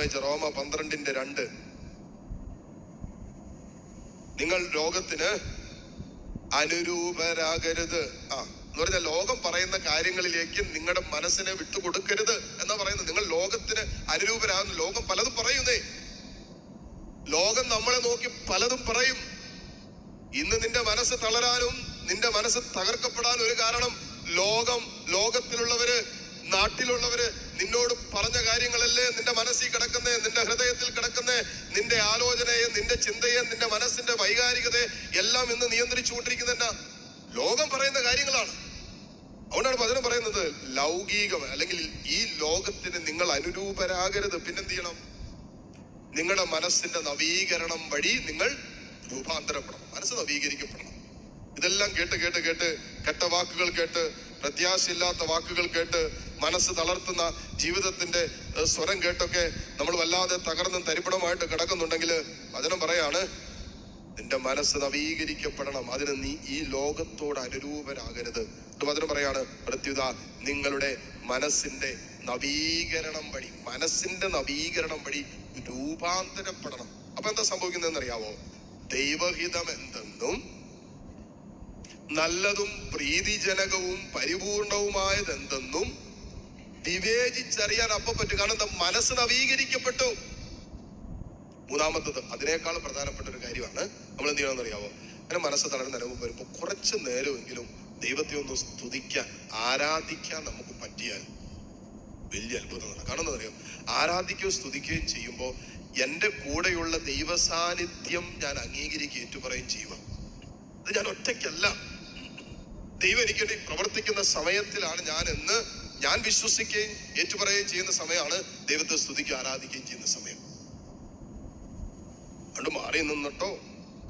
വായിച്ച റോമ പന്ത്രണ്ടിന്റെ രണ്ട്. നിങ്ങൾ ലോകത്തിന് അനുരൂപരാകരുത്. ആ എന്ന് പറഞ്ഞാൽ ലോകം പറയുന്ന കാര്യങ്ങളിലേക്ക് നിങ്ങളുടെ മനസ്സിനെ വിട്ടുകൊടുക്കരുത് എന്നാ പറയുന്നത്. നിങ്ങൾ ലോകത്തിന് അനുരൂപരാകുന്നു. ലോകം പലതും പറയുന്നേ. ലോകം നമ്മളെ നോക്കി പലതും പറയും. ഇന്ന് നിന്റെ മനസ്സ് തളരാനും നിന്റെ മനസ്സ് തകർക്കപ്പെടാനും ഒരു കാരണം ലോകം. ലോകത്തിലുള്ളവര് ഹൃദയത്തിൽ നിന്റെ ആലോചനയെ നിന്റെ ചിന്തയെ നിന്റെ മനസ്സിന്റെ വൈകാരികതയെ എല്ലാം ഇന്ന് നിയന്ത്രിച്ചു കൊണ്ടിരിക്കുന്ന ലോകം പറയുന്ന കാര്യങ്ങളാണ്. അതുകൊണ്ടാണ് വചനം പറയുന്നത് ലൗകികം അല്ലെങ്കിൽ ഈ ലോകത്തിന് നിങ്ങൾ അനുരൂപരാകരുത്. പിന്നെന്ത് ചെയ്യണം നിങ്ങളുടെ മനസ്സിന്റെ നവീകരണം വഴി നിങ്ങൾ രൂപാന്തരപ്പെടണം. മനസ്സ് നവീകരിക്കപ്പെടണം. ഇതെല്ലാം കേട്ട് കേട്ട് കേട്ട് കെട്ട വാക്കുകൾ കേട്ട് പ്രത്യാശയില്ലാത്ത വാക്കുകൾ കേട്ട് മനസ്സ് തളർത്തുന്ന ജീവിതത്തിന്റെ സ്വരം കേട്ടൊക്കെ നമ്മൾ വല്ലാതെ തകർന്നും തരിപ്പണമായിട്ട് കിടക്കുന്നുണ്ടെങ്കിൽ വചനം പറയാണ് നിന്റെ മനസ്സ് നവീകരിക്കപ്പെടണം. അതിന് നീ ഈ ലോകത്തോട് അനുരൂപരാകരുത്. വചനം പറയാണ് പ്രത്യുത നിങ്ങളുടെ മനസ്സിന്റെ നവീകരണം വഴി മനസ്സിന്റെ നവീകരണം വഴി രൂപാന്തരപ്പെടണം. അപ്പൊ എന്താ സംഭവിക്കുന്നതെന്ന് അറിയാവോ ദൈവഹിതം എന്തെന്നും നല്ലതും പ്രീതിജനകവും പരിപൂർണവുമായത് എന്തെന്നും വിവേചിച്ചറിയാൻ അപ്പൊ പറ്റും. കാരണം എന്താ? മനസ്സ് നവീകരിക്കപ്പെട്ടു. മൂന്നാമത്തത് അതിനേക്കാൾ പ്രധാനപ്പെട്ട ഒരു കാര്യമാണ്. നമ്മൾ എന്ത് അറിയാവോ? അങ്ങനെ മനസ്സ് തളർന്ന് നിലവ് വരുമ്പോൾ കുറച്ച് നേരമെങ്കിലും ദൈവത്തെ ഒന്ന് സ്തുതിക്കാൻ ആരാധിക്കാൻ നമുക്ക് പറ്റിയാൽ വലിയ അത്ഭുതമാണ് കാരണം എന്താ ആരാധിക്കുകയും സ്തുതിക്കുകയും ചെയ്യുമ്പോൾ എന്റെ കൂടെയുള്ള ദൈവസാന്നിധ്യം ഞാൻ അംഗീകരിക്കുക ഏറ്റുപറയുകയും ചെയ്യുക. അത് ഞാൻ ഒറ്റയ്ക്കല്ല. ദൈവം എനിക്ക് വേണ്ടി പ്രവർത്തിക്കുന്ന സമയത്തിലാണ് ഞാൻ എന്ന് ഞാൻ വിശ്വസിക്കുകയും ഏറ്റുപറയുകയും ചെയ്യുന്ന സമയമാണ് ദൈവത്തെ സ്തുതിക്കുകയും ആരാധിക്കുകയും ചെയ്യുന്ന സമയം. അതുകൊണ്ട് മാറി നിന്നിട്ടോ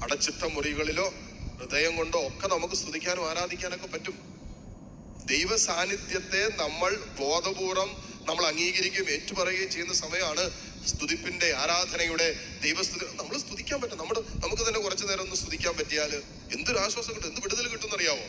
അടച്ചിട്ട മുറികളിലോ ഹൃദയം കൊണ്ടോ ഒക്കെ നമുക്ക് സ്തുതിക്കാനും ആരാധിക്കാനൊക്കെ പറ്റും. ദൈവ സാന്നിധ്യത്തെ നമ്മൾ ബോധപൂർവം നമ്മൾ അംഗീകരിക്കുകയും ഏറ്റുപറയുകയും ചെയ്യുന്ന സമയമാണ് സ്തുതിപ്പിന്റെ ആരാധനയുടെ ദൈവസ്തുതി നമ്മൾ സ്തുതിക്കാൻ പറ്റും. നമ്മുടെ നമുക്ക് തന്നെ കുറച്ചു നേരം ഒന്ന് സ്തുതിക്കാൻ പറ്റിയാൽ എന്തൊരു ആശ്വാസം കിട്ടും? എന്ത് വിടുതൽ കിട്ടും അറിയാവോ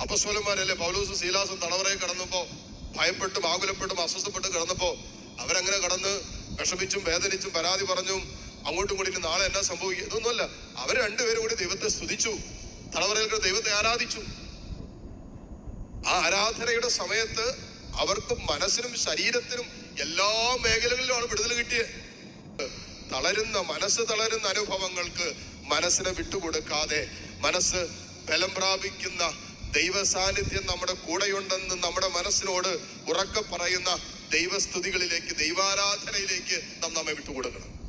അപ്പസ്വലന്മാരല്ലേ? പൗലോസും ശീലാസും തടവറയിൽ കടന്നപ്പോ ഭയപ്പെട്ടും ആകുലപ്പെട്ടും അസ്വസ്ഥപ്പെട്ടും കിടന്നപ്പോ അവരങ്ങനെ കടന്ന് വിഷമിച്ചും വേദനിച്ചും പരാതി പറഞ്ഞും അങ്ങോട്ടും കൂടി നാളെ എന്നാ സംഭവിക്കും ഇതൊന്നുമല്ല. അവർ രണ്ടുപേരും കൂടി ദൈവത്തെ സ്തുതിച്ചു. തടവറയിൽ ദൈവത്തെ ആരാധിച്ചു. ആ ആരാധനയുടെ സമയത്ത് അവർക്ക് മനസ്സിനും ശരീരത്തിനും എല്ലാ മേഖലകളിലുമാണ് വിടുതൽ കിട്ടിയത്. തളരുന്ന മനസ്സ് തളരുന്ന അനുഭവങ്ങൾക്ക് മനസ്സിനെ വിട്ടുകൊടുക്കാതെ മനസ്സ് ബലം പ്രാപിക്കുന്ന ദൈവ സാന്നിധ്യം നമ്മുടെ കൂടെയുണ്ടെന്ന് നമ്മുടെ മനസ്സിനോട് ഉറക്കെ പറയുന്ന ദൈവസ്തുതികളിലേക്ക് ദൈവാരാധനയിലേക്ക് നാം നമ്മെ വിട്ടുകൊടുക്കണം.